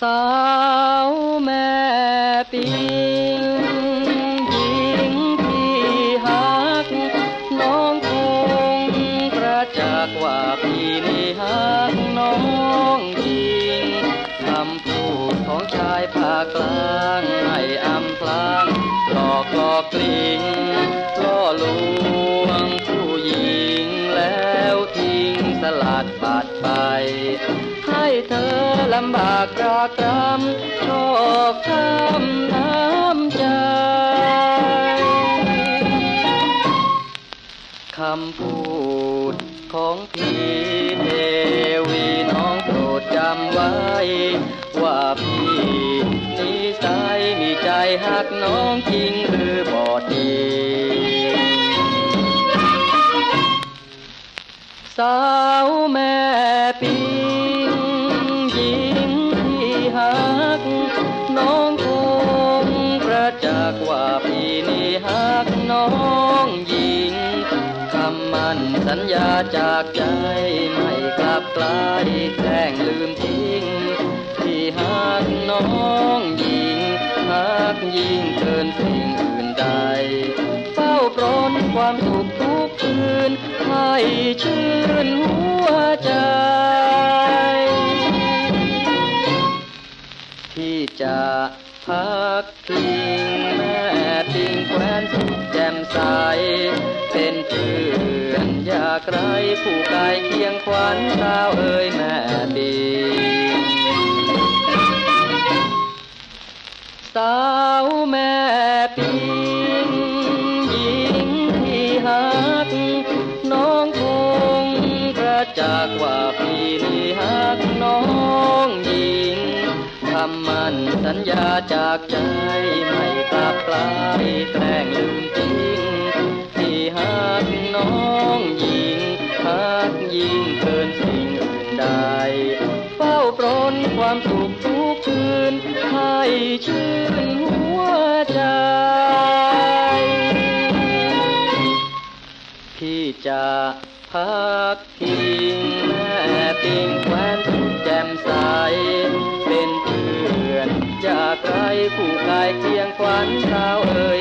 สาวแม่ปิงหญิงที่หัก น้องคงประจักว่าพี่นี่หักน้องจริงคำพูดของชายภาคกลาง ลำบากรากรำชอกช้ำน้ำใจ คำพูดของพี่เทวีน้องโปรดจำไว้ ว่าพี่นิสัยมีใจหักน้องจริงหรือบอดีสาวแม่ปิ ก น้องคงประจักษ์ว่าพี่นี่หักน้องหญิงคำมันสัญญาจากใจไม่กลับกลายแกล้งลืมทิ้งที่หักน้องหญิงหักยิ่งเกินสิ่งอื่นใดเฝ้าปรนความสุขทุกคืนให้ชื่นหัวใจ อยากไรผู้กายเคียงขวัญสาวเอ่ยแม่ปิงสาวแม่ปิงหญิงที่หัก น้องคงประจักว่าพี่นี่หักน้องหญิงคำมันสัญญาจากใจไม่กลับกลายแกล้งลืมจริง เฝ้าปรนความสุขทุกคืนให้ชื่นหัวใจ พี่จะพักพิงแม่ปิงแควนสุขแจ่มใส เป็นเพื่อนจากไรผู้กายเคียงขวัญสาวเอ่ย